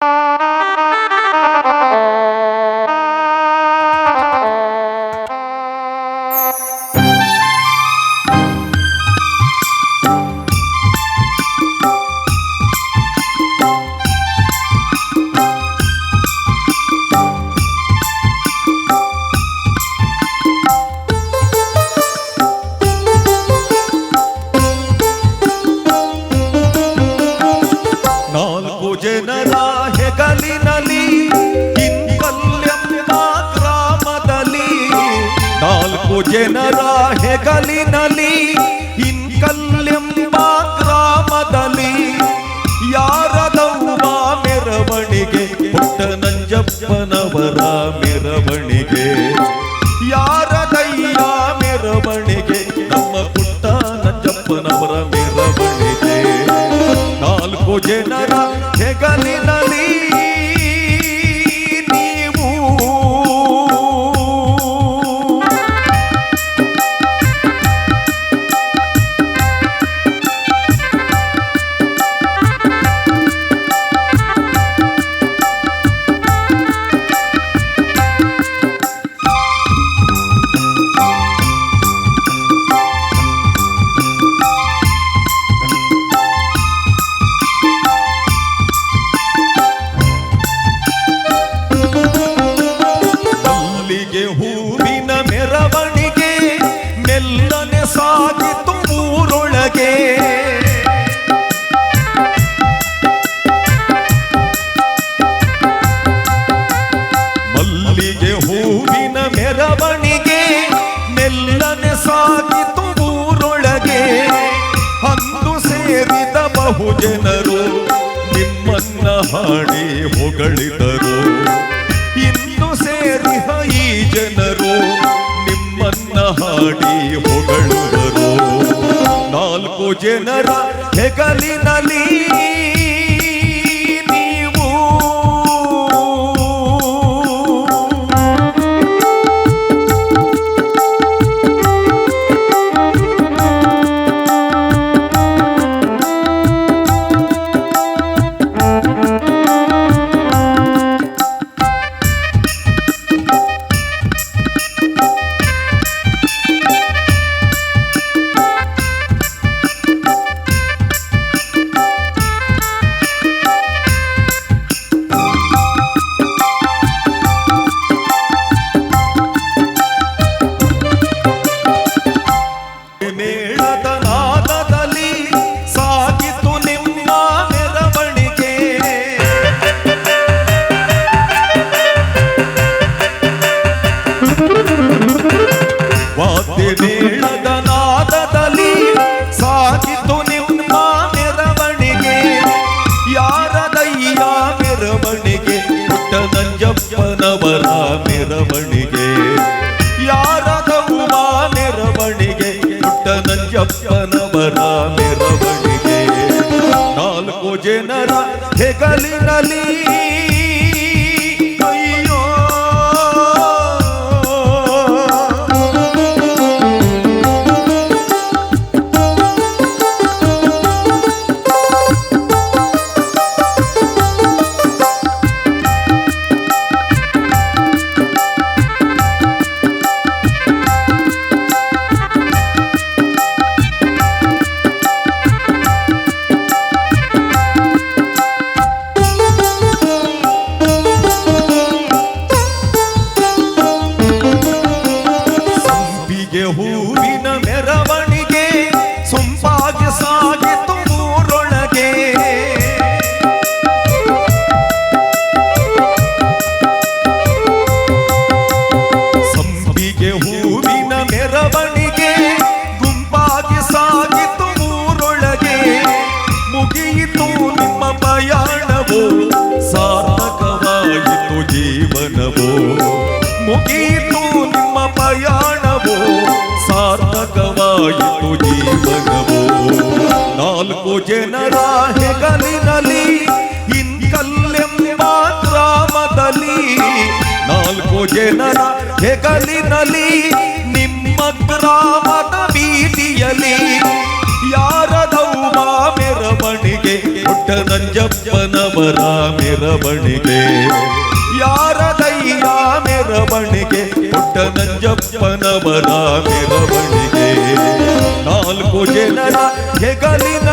ನಾಲ್ಕು ಜನರ ಹೆಗಲಿನಲಿ ಇನ್ಕಲ್ಯಂಬ ಗ್ರಾಮದಲ್ಲಿ. ಯಾರದವ್ವ ಮೆರವಣಿಗೆ, ಪುಟ್ಟ ನಂಜಪ್ಪನವರ ಮೆರವಣಿಗೆ. ಯಾರದಯ್ಯ ಮೆರವಣಿಗೆ, ನಮ್ಮ ಪುಟ್ಟ ನಂಜಪ್ಪನವರ ಮೆರವಣಿಗೆ. ನಾಲ್ಕು ಜನರ ಹೆಗಲಿನಲ್ಲಿ ಬಹು ಜನರು, ನಿಮ್ಮನ್ನ ಹಾಡಿ ಹೊಗಳಿದರು. ಇನ್ನು ಸೇರಿ ಈ ಜನರು, ನಿಮ್ಮನ್ನ ಹಾಡಿ ಹೊಗಳಿದರು. ನಾಲ್ಕು ಜನರ ಹೆಗಲಿನಲ್ಲಿ ನಂಜಪ್ಪನವರ ಮೆರವಣಿಗೆ. ಯಾರ ಕೌಮ ಮೆರವಣಿಗೆ ಪುಟ್ಟ ನಂಜಪ್ಪನವರ ಮೆರವಣಿಗೆ. ನಾಲ್ಕು ಜನರ ಹೆಗಲಿನಲ್ಲಿ ನಾಲ್ಕು ಜನರ ಹೆಗಲಿನಲ್ಲಿ ಇನ್ಕಲ್ಲೆಂಬ ಗ್ರಾಮದಲ್ಲಿ ನಾಲ್ಕು ಜನರ ಹೆಗಲಿನಲಿ ನಿಮ್ಮ ಗ್ರಾಮದ ಬೀದಿಯಲ್ಲಿ ಯಾರದವ್ವ ಮೆರವಣಿಗೆ ಪುಟ್ಟ ನಂಜಪ್ಪನವರ ಮೆರವಣಿಗೆ? ಯಾರದಯ್ಯ ಮೆರವಣಿಗೆ, ಪುಟ್ಟ ನಂಜಪ್ಪನವರ ಮೆರವಣಿಗೆ? ನಾಲ್ಕು ಜನರ ಹೆಗಲಿನಲ್ಲಿ